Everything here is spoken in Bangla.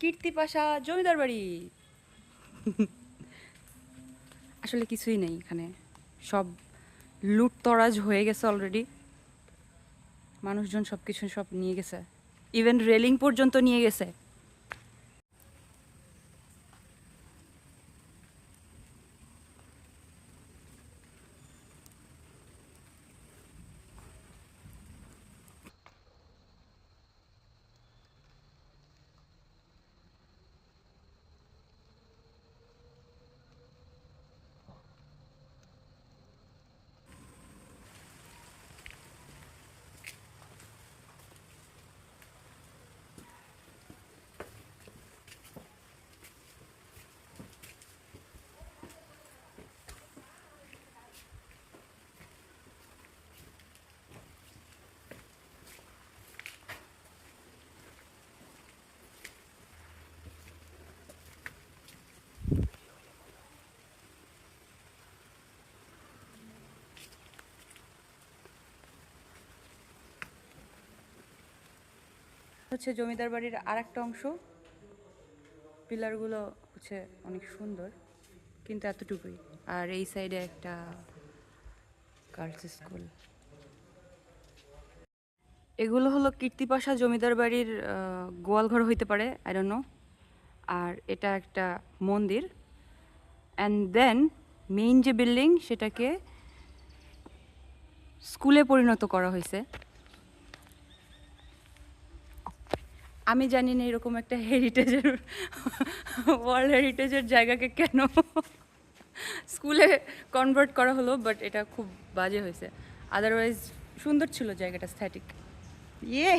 কীর্তি পাশা, জমিদার বাড়ি। আসলে কিছুই নেই এখানে। সব লুটতরাজ হয়ে গেছে অলরেডি মানুষজন সব কিছু সব নিয়ে গেছে। ইভেন রেলিং পর্যন্ত নিয়ে গেছে। হচ্ছে জমিদার বাড়ির আর একটা অংশ। পিলারগুলো হচ্ছে অনেক সুন্দর, কিন্তু এতটুকুই। আর এই সাইডে একটা গার্লস স্কুল। এগুলো হলো কীর্তিপাশা জমিদার বাড়ির গোয়ালঘর হইতে পারে আই আর এটা একটা মন্দির। অ্যান্ড দেন মেইন যে বিল্ডিং সেটাকে স্কুলে পরিণত করা হয়েছে। আমি জানি না এরকম একটা হেরিটেজের ওয়ার্ল্ড হেরিটেজের জায়গাকে কেন স্কুলে কনভার্ট করা হলো বাট এটা খুব বাজে হয়েছে। আদারওয়াইজ সুন্দর ছিল জায়গাটা স্থ্যাটিক ইয়ে